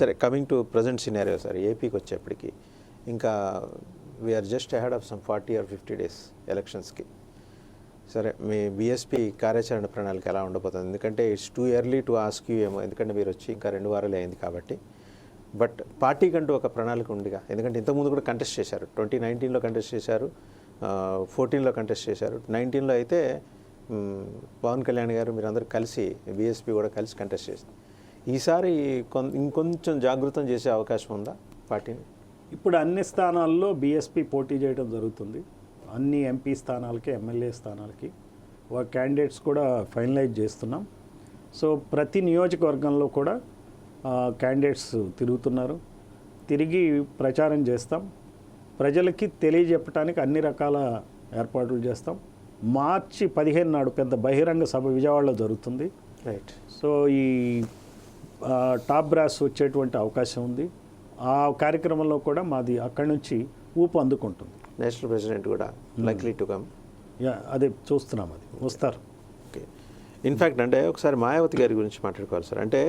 సరే coming to present scenario sir ఏపీకి వచ్చేప్పటికి ఇంకా we are just ahead of some forty or fifty days ఎలక్షన్స్కి సరే మీ బీఎస్పీ కార్యాచరణ ప్రణాళిక ఎలా ఉండబోతుంది? ఎందుకంటే it's too early to ask you ఏమో ఎందుకంటే మీరు వచ్చి ఇంకా రెండు వారాలు అయింది కాబట్టి. బట్ పార్టీ కంటూ ఒక ప్రణాళిక ఉందిగా. ఎందుకంటే ఇంతకుముందు కూడా కంటెస్ట్ చేశారు. ట్వంటీ నైన్టీన్లో కంటెస్ట్ చేశారు. ఫోర్టీన్లో కంటెస్ట్ చేశారు. నైన్టీన్లో అయితే పవన్ కళ్యాణ్ గారు మీరందరూ కలిసి బీఎస్పీ కూడా కలిసి కంటెస్ట్ చేసింది ఈసారి కొం ఇంకొంచెం జాగృతం చేసే అవకాశం ఉందా పార్టీని? ఇప్పుడు అన్ని స్థానాల్లో బీఎస్పీ పోటీ చేయడం జరుగుతుంది. అన్ని ఎంపీ స్థానాలకి ఎమ్మెల్యే స్థానాలకి. క్యాండిడేట్స్ కూడా ఫైనలైజ్ చేస్తున్నాం. సో ప్రతి నియోజకవర్గంలో కూడా క్యాండిడేట్స్ తిరుగుతున్నారు. తిరిగి ప్రచారం చేస్తాం. ప్రజలకి తెలియజెప్పడానికి అన్ని రకాల ఏర్పాట్లు చేస్తాం. మార్చి పదిహేను నాడు పెద్ద బహిరంగ సభ విజయవాడలో జరుగుతుంది. రైట్ సో ఈ టాప్ బ్రాస్ వచ్చేటువంటి అవకాశం ఉంది. ఆ కార్యక్రమంలో కూడా మాది అక్కడి నుంచి ఊపు అందుకుంటుంది. నేషనల్ ప్రెసిడెంట్ కూడా లైక్లీ టు కమ్ యా అదే చూస్తున్నాం అది. వస్తారు. ఓకే ఇన్ఫ్యాక్ట్ అంటే ఒకసారి మాయావతి గారి గురించి మాట్లాడుకోవాలి సార్. అంటే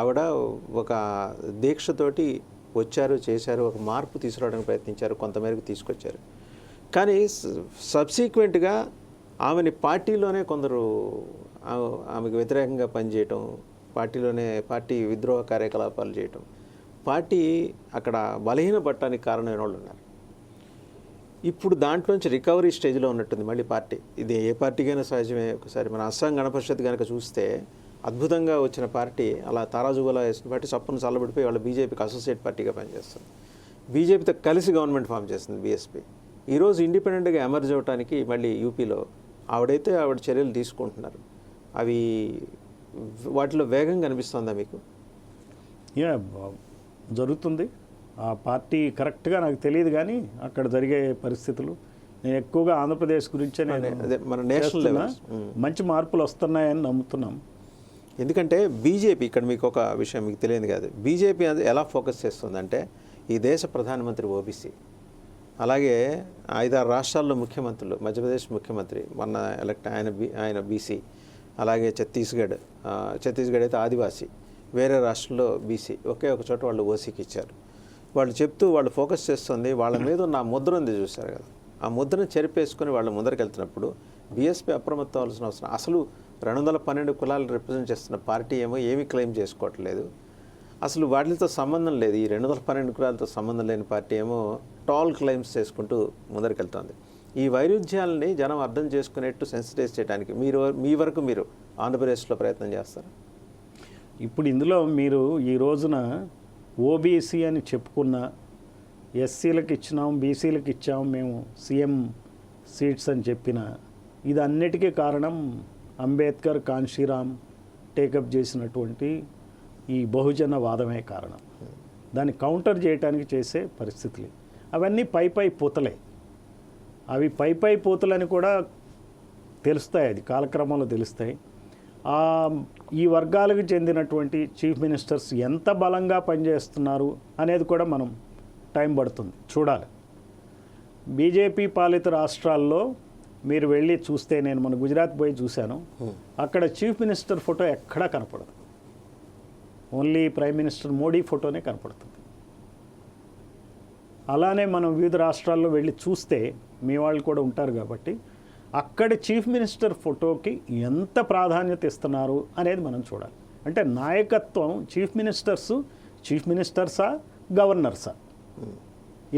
ఆవిడ ఒక దీక్షతోటి వచ్చారు చేశారు ఒక మార్పు తీసుకురావడానికి ప్రయత్నించారు కొంతమేరకు తీసుకొచ్చారు. కానీ సబ్సీక్వెంట్గా ఆమెని పార్టీలోనే కొందరు ఆమెకు వ్యతిరేకంగా పనిచేయటం పార్టీలోనే పార్టీ విద్రోహ కార్యకలాపాలు చేయటం. పార్టీ అక్కడ బలహీనపడటానికి కారణమైన వాళ్ళు ఉన్నారు. ఇప్పుడు దాంట్లోంచి రికవరీ స్టేజ్లో ఉన్నట్టుంది మళ్ళీ పార్టీ. ఇది ఏ పార్టీకైనా సహజమే. ఒకసారి మన అస్సాం గణపరిషత్ కనుక చూస్తే అద్భుతంగా వచ్చిన పార్టీ అలా తారాజుగలా వేసిన పార్టీ చప్పును చల్లబడిపోయి వాళ్ళ బీజేపీకి అసోసియేట్ పార్టీగా పనిచేస్తుంది. బీజేపీతో కలిసి గవర్నమెంట్ ఫామ్ చేస్తుంది బీఎస్పీ. ఈరోజు ఇండిపెండెంట్గా ఎమర్జ్ అవడానికి మళ్ళీ యూపీలో ఆవిడైతే ఆవిడ చర్యలు తీసుకుంటున్నారు. అవి వాటిలో వేగం కనిపిస్తుందా మీకు? యా బా- జరుగుతుంది. ఆ పార్టీ కరెక్ట్గా నాకు తెలియదు కానీ అక్కడ జరిగే పరిస్థితులు. నేను ఎక్కువగా ఆంధ్రప్రదేశ్ గురించే నేను అదే మన నేషనల్ చేస్తున్నా. లెవెల్ మంచి మార్పులు వస్తున్నాయని నమ్ముతున్నాం. ఎందుకంటే బీజేపీ ఇక్కడ మీకు ఒక విషయం మీకు తెలియదు కాదు. బీజేపీ అది ఎలా ఫోకస్ చేస్తుందంటే ఈ దేశ ప్రధానమంత్రి ఓబీసీ అలాగే ఐదారు రాష్ట్రాల్లో ముఖ్యమంత్రులు మధ్యప్రదేశ్ ముఖ్యమంత్రి మొన్న ఎలక్ట్ ఆయన బీ ఆయన బీసీ అలాగే ఛత్తీస్గఢ్ ఛత్తీస్గఢ్ అయితే ఆదివాసీ వేరే రాష్ట్రంలో బీసీ ఒకే ఒక చోట వాళ్ళు ఓసీకి ఇచ్చారు. వాళ్ళు చెప్తూ వాళ్ళు ఫోకస్ చేస్తుంది వాళ్ళ మీద ఉన్న ఆ ముద్ర ఉంది చూశారు కదా. ఆ ముద్రను చెరిపేసుకొని వాళ్ళు ముందరకెళ్తున్నప్పుడు బీఎస్పీ అప్రమత్తం అవ్వాల్సిన అవసరం అసలు రెండు వందల పన్నెండు కులాలు రిప్రజెంట్ చేస్తున్న పార్టీ ఏమో ఏమీ క్లెయిమ్ చేసుకోవట్లేదు. అసలు వాటితో సంబంధం లేదు ఈ రెండు వందల పన్నెండు కులాలతో సంబంధం లేని పార్టీ ఏమో టాల్ క్లెయిమ్స్ చేసుకుంటూ ముందరికెళ్తోంది ఈ వైరుధ్యాలని జనం అర్థం చేసుకునేట్టు సెన్సిటైజ్ చేయడానికి మీరు మీ వరకు మీరు ఆంధ్రప్రదేశ్లో ప్రయత్నం చేస్తారు? ఇప్పుడు ఇందులో మీరు ఈ రోజున ఓబీసీ అని చెప్పుకున్న ఎస్సీలకు ఇచ్చినాం బీసీలకు ఇచ్చాం మేము సీఎం సీట్స్ అని చెప్పిన ఇది అన్నిటికీ కారణం అంబేద్కర్ కాన్షీరామ్ టేకప్ చేసినటువంటి ఈ బహుజన వాదమే కారణం. దాన్ని కౌంటర్ చేయడానికి చేసే పరిస్థితులు. అవన్నీ పై పై పూతలే. అవి పై పై పూతలని కూడా తెలుస్తాయి అది కాలక్రమంలో తెలుస్తాయి. ఈ వర్గాలకు చెందినటువంటి చీఫ్ మినిస్టర్స్ ఎంత బలంగా పనిచేస్తున్నారు అనేది కూడా మనం టైం పడుతుంది చూడాలి. బీజేపీ పాలిత రాష్ట్రాల్లో మీరు వెళ్ళి చూస్తే నేను మన గుజరాత్ పోయి చూశాను అక్కడ చీఫ్ మినిస్టర్ ఫోటో ఎక్కడా కనపడదు. ఓన్లీ ప్రైమ్ మినిస్టర్ మోడీ ఫోటోనే కనపడుతుంది. అలానే మనం వివిధ రాష్ట్రాల్లో వెళ్ళి చూస్తే మీ వాళ్ళు కూడా ఉంటారు కాబట్టి అక్కడ చీఫ్ మినిస్టర్ ఫోటోకి ఎంత ప్రాధాన్యత ఇస్తున్నారు అనేది మనం చూడాలి. అంటే నాయకత్వం చీఫ్ మినిస్టర్స్ చీఫ్ మినిస్టర్సా గవర్నర్సా?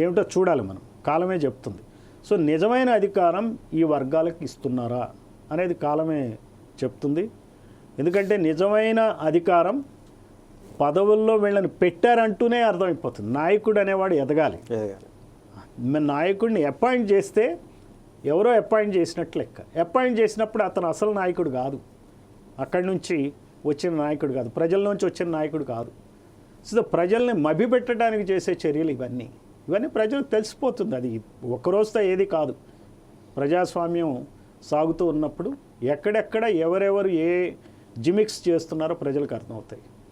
ఏమిటో చూడాలి మనం. కాలమే చెప్తుంది. సో నిజమైన అధికారం ఈ వర్గాలకు ఇస్తున్నారా అనేది కాలమే చెప్తుంది. ఎందుకంటే నిజమైన అధికారం పదవుల్లో వీళ్ళని పెట్టారంటూనే అర్థమైపోతుంది. నాయకుడు అనేవాడు ఎదగాలి. నాయకుడిని అపాయింట్ చేస్తే ఎవరో అపాయింట్ చేసినట్లు లెక్క. అపాయింట్ చేసినప్పుడు అతను అసలు నాయకుడు కాదు. అక్కడి నుంచి వచ్చిన నాయకుడు కాదు. ప్రజల నుంచి వచ్చిన నాయకుడు కాదు. సో ప్రజల్ని మభ్యపెట్టడానికి చేసే చర్యలు ఇవన్నీ. ఇవన్నీ ప్రజలకు తెలిసిపోతుంది. అది ఒక్కరోజుతో ఏది కాదు. ప్రజాస్వామ్యం సాగుతూ ఉన్నప్పుడు ఎక్కడెక్కడ ఎవరెవరు ఏ జిమిక్స్ చేస్తున్నారో ప్రజలకు అర్థమవుతాయి.